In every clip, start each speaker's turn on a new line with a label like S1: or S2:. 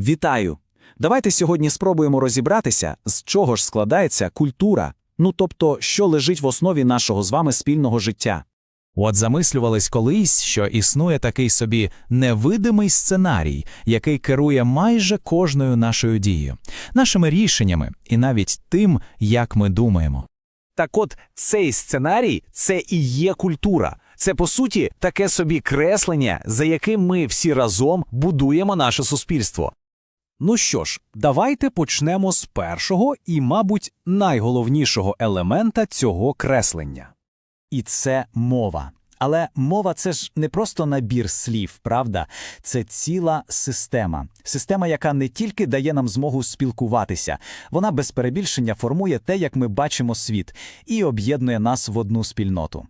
S1: Вітаю! Давайте сьогодні спробуємо розібратися, з чого ж складається культура, ну тобто, що лежить в основі нашого з вами спільного життя.
S2: От замислювались колись, що існує такий собі невидимий сценарій, який керує майже кожною нашою дією, нашими рішеннями і навіть тим, як ми думаємо.
S1: Так от цей сценарій це і є культура. Це по суті таке собі креслення, за яким ми всі разом будуємо наше суспільство.
S3: Ну що ж, давайте почнемо з першого і, мабуть, найголовнішого елемента цього креслення.
S4: І це мова. Але мова це ж не просто набір слів, правда? Це ціла система. Система, яка не тільки дає нам змогу спілкуватися, вона без перебільшення формує те, як ми бачимо світ, і об'єднує нас в одну спільноту.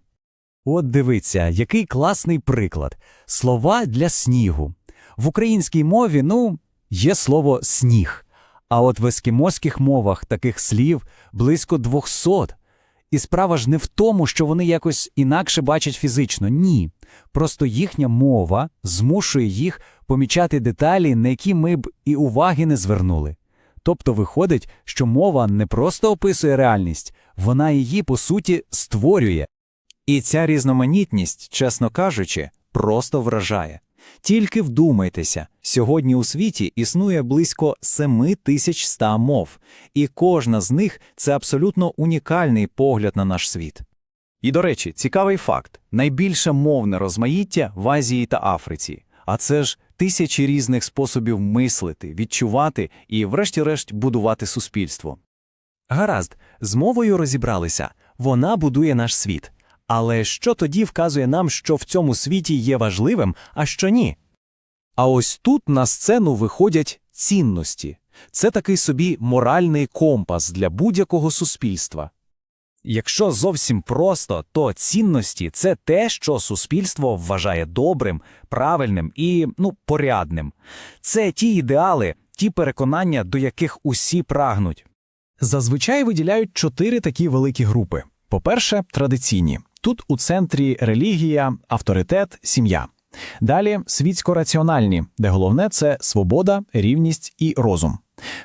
S3: От дивіться, який класний приклад. Слова для снігу. В українській мові, ну, є слово сніг. А от в ескімоських мовах таких слів близько 200. І справа ж не в тому, що вони якось інакше бачать фізично. Ні. Просто їхня мова змушує їх помічати деталі, на які ми б і уваги не звернули. Тобто виходить, що мова не просто описує реальність, вона її, по суті, створює.
S1: І ця різноманітність, чесно кажучи, просто вражає. Тільки вдумайтеся, сьогодні у світі існує близько 7100 мов, і кожна з них це абсолютно унікальний погляд на наш світ. І, до речі, цікавий факт: найбільше мовне розмаїття в Азії та Африці, а це ж тисячі різних способів мислити, відчувати і, врешті-решт, будувати суспільство.
S5: Гаразд, з мовою розібралися. Вона будує наш світ. Але що тоді вказує нам, що в цьому світі є важливим, а що ні?
S1: А ось тут на сцену виходять цінності. Це такий собі моральний компас для будь-якого суспільства.
S3: Якщо зовсім просто, то цінності це те, що суспільство вважає добрим, правильним і ну, порядним. Це ті ідеали, ті переконання, до яких усі прагнуть. Зазвичай виділяють чотири такі великі групи. По-перше, традиційні. Тут у центрі релігія, авторитет, сім'я. Далі світсько-раціональні, де головне це свобода, рівність і розум.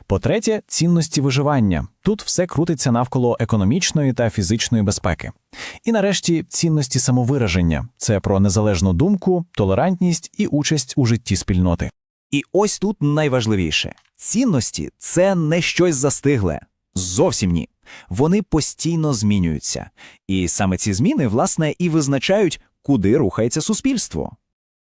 S3: По-третє, цінності виживання. Тут все крутиться навколо економічної та фізичної безпеки. І нарешті цінності самовираження це про незалежну думку, толерантність і участь у житті спільноти.
S1: І ось тут найважливіше: цінності це не щось застигле. Зовсім ні. Вони постійно змінюються. І саме ці зміни, власне, і визначають, куди рухається суспільство.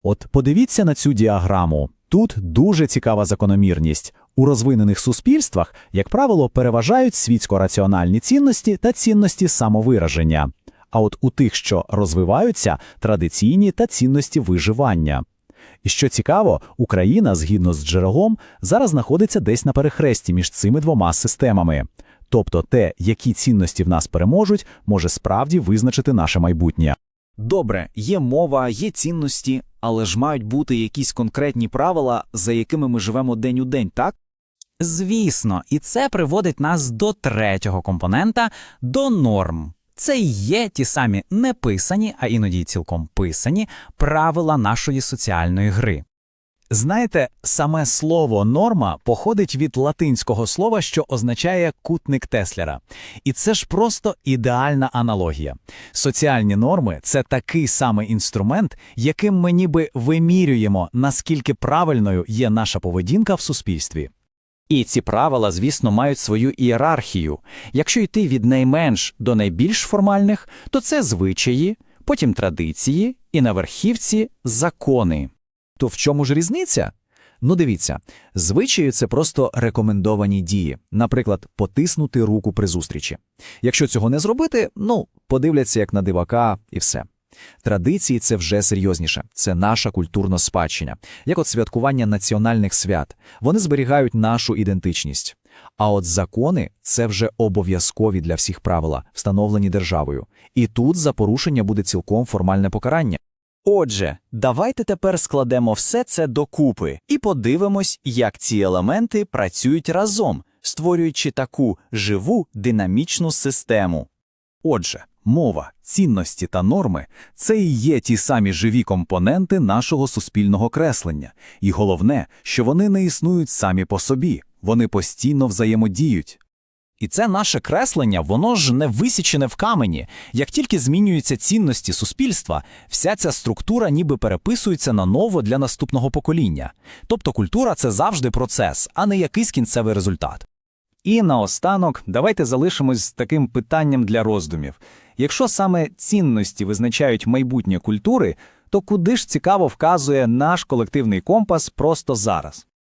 S3: От подивіться на цю діаграму. Тут дуже цікава закономірність. У розвинених суспільствах, як правило, переважають світсько-раціональні цінності та цінності самовираження. А от у тих, що розвиваються, традиційні та цінності виживання. І що цікаво, Україна, згідно з джерелом, зараз знаходиться десь на перехресті між цими двома системами. Тобто те, які цінності в нас переможуть, може справді визначити наше майбутнє.
S1: Добре, є мова, є цінності, але ж мають бути якісь конкретні правила, за якими ми живемо день у день, так?
S6: Звісно, і це приводить нас до третього компонента до норм. Це і є ті самі неписані, а іноді цілком писані правила нашої соціальної гри.
S3: Знаєте, саме слово норма походить від латинського слова, що означає кутник Теслера. І це ж просто ідеальна аналогія. Соціальні норми це такий самий інструмент, яким ми ніби вимірюємо, наскільки правильною є наша поведінка в суспільстві.
S4: І ці правила, звісно, мають свою ієрархію. Якщо йти від найменш до найбільш формальних, то це звичаї, потім традиції і на верхівці закони.
S1: То в чому ж різниця? Ну дивіться, звичаї це просто рекомендовані дії, наприклад, потиснути руку при зустрічі. Якщо цього не зробити, ну, подивляться як на дивака і все. Традиції це вже серйозніше, це наша культурна спадщина, як от святкування національних свят. Вони зберігають нашу ідентичність. А от закони це вже обов'язкові для всіх правила, встановлені державою. І тут за порушення буде цілком формальне покарання.
S4: Отже, давайте тепер складемо все це докупи і подивимось, як ці елементи працюють разом, створюючи таку живу динамічну систему.
S1: Отже, Мова, цінності та норми це і є ті самі живі компоненти нашого суспільного креслення. І головне, що вони не існують самі по собі, вони постійно взаємодіють.
S3: І це наше креслення, воно ж не висічене в камені. Як тільки змінюються цінності суспільства, вся ця структура ніби переписується на ново для наступного покоління. Тобто культура це завжди процес, а не якийсь кінцевий результат.
S4: І наостанок давайте залишимось з таким питанням для роздумів. Якщо саме цінності визначають майбутнє культури, то куди ж цікаво вказує наш колективний компас просто зараз?